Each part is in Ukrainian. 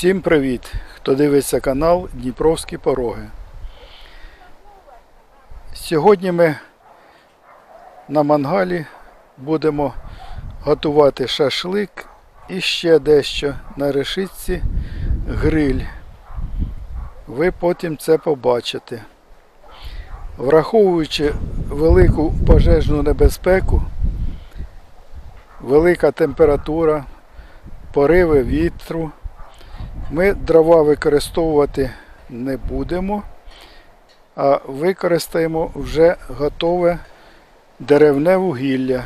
Всім привіт! Хто дивиться канал Дніпровські Пороги. Сьогодні ми на мангалі будемо готувати шашлик і ще дещо на решітці гриль. Ви потім це побачите. Враховуючи велику пожежну небезпеку, велика температура, пориви вітру. Ми дрова використовувати не будемо, а використаємо вже готове деревне вугілля.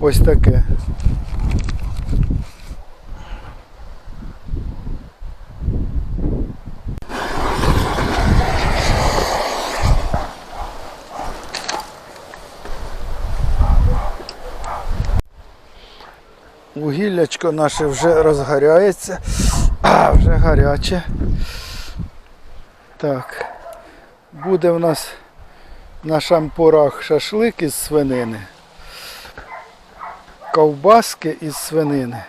Ось таке. Вугіллячко наше вже розгоряється. А, вже гаряче. Так. Буде в нас на шампурах шашлик із свинини. Ковбаски із свинини.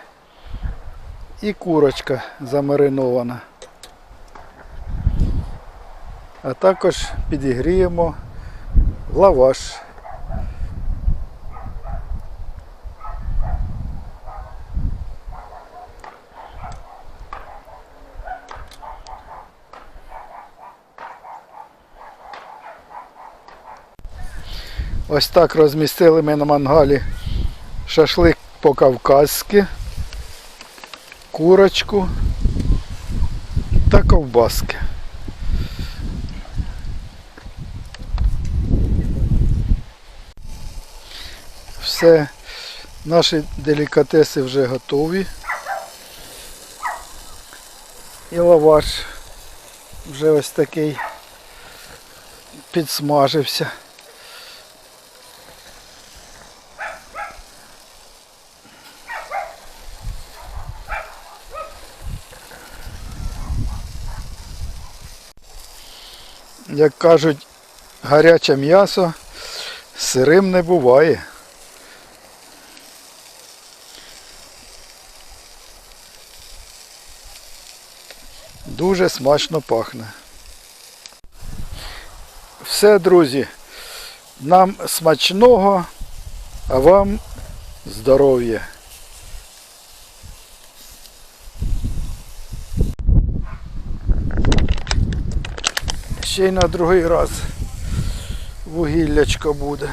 І курочка замаринована. А також підігріємо лаваш. Ось так розмістили ми на мангалі шашлик по-кавказьки, курочку та ковбаски. Все, наші делікатеси вже готові. І лаваш вже ось такий підсмажився. Як кажуть, гаряче м'ясо сирим не буває. Дуже смачно пахне. Все, друзі, нам смачного, а вам здоров'я. Ще й на другий раз вугіллячко буде.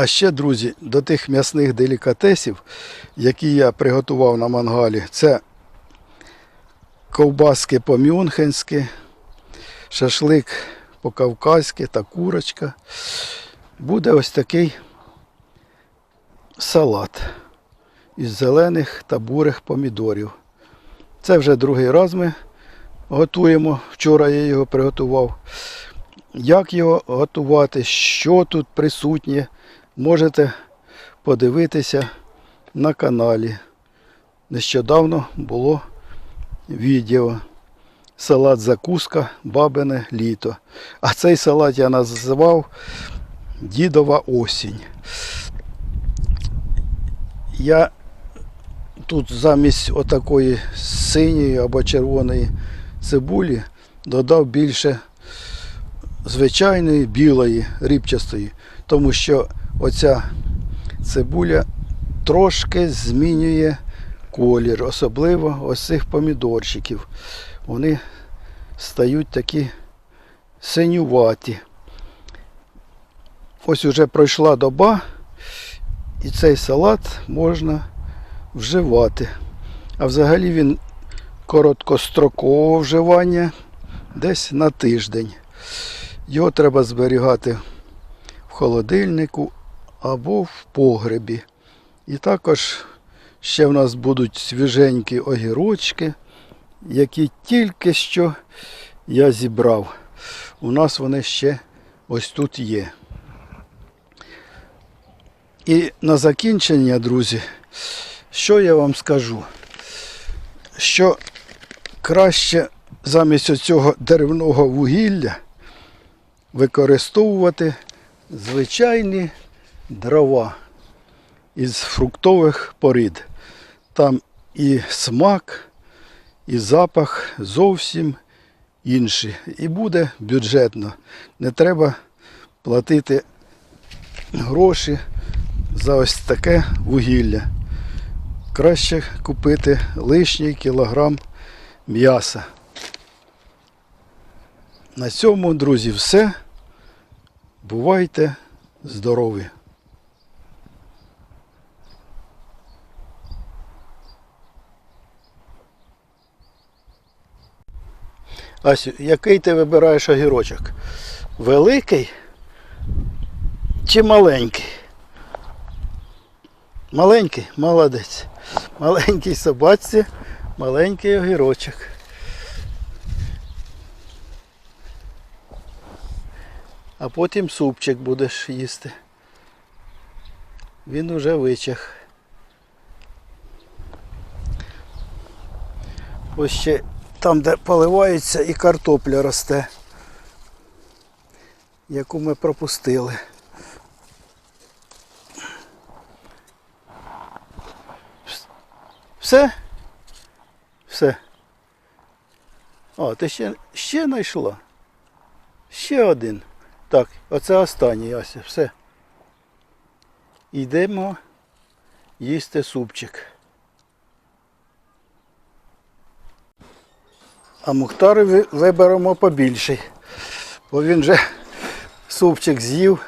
А ще, друзі, до тих м'ясних делікатесів, які я приготував на мангалі, це ковбаски по-мюнхенськи, шашлик по-кавказьки та курочка. Буде ось такий салат із зелених та бурих помідорів. Це вже другий раз ми готуємо. Вчора я його приготував. Як його готувати, що тут присутнє, можете подивитися на каналі. Нещодавно було відео. Салат закуска, бабине літо. А цей салат я називав Дідова осінь. Я тут замість отакої синьої або червоної цибулі додав більше звичайної білої рібчастої, тому що оця цибуля трошки змінює колір, особливо ось цих помідорчиків. Вони стають такі синюваті. Ось уже пройшла доба, і цей салат можна вживати. А взагалі він короткострокового вживання десь на тиждень. Його треба зберігати в холодильнику або в погребі. І також ще в нас будуть свіженькі огірочки, які тільки що я зібрав. У нас вони ще ось тут є. І на закінчення, друзі, що я вам скажу? Що краще замість цього деревного вугілля використовувати звичайні дрова із фруктових порід. Там і смак, і запах зовсім інші. І буде бюджетно. Не треба платити гроші за ось таке вугілля. Краще купити лишній кілограм м'яса. На цьому, друзі, все. Бувайте здорові! Асю, який ти вибираєш огірочок? Великий чи маленький? Маленький, молодець. Маленький собачці, маленький огірочок. А потім супчик будеш їсти. Він уже вичах. Ось ще там, де поливається і картопля росте, яку ми пропустили. Все? Все. О, ти ще, ще знайшла. Ще один. Так, оце останній Ася. Все. Йдемо їсти супчик. А Мухтари виберемо побільший. Бо він вже супчик з'їв.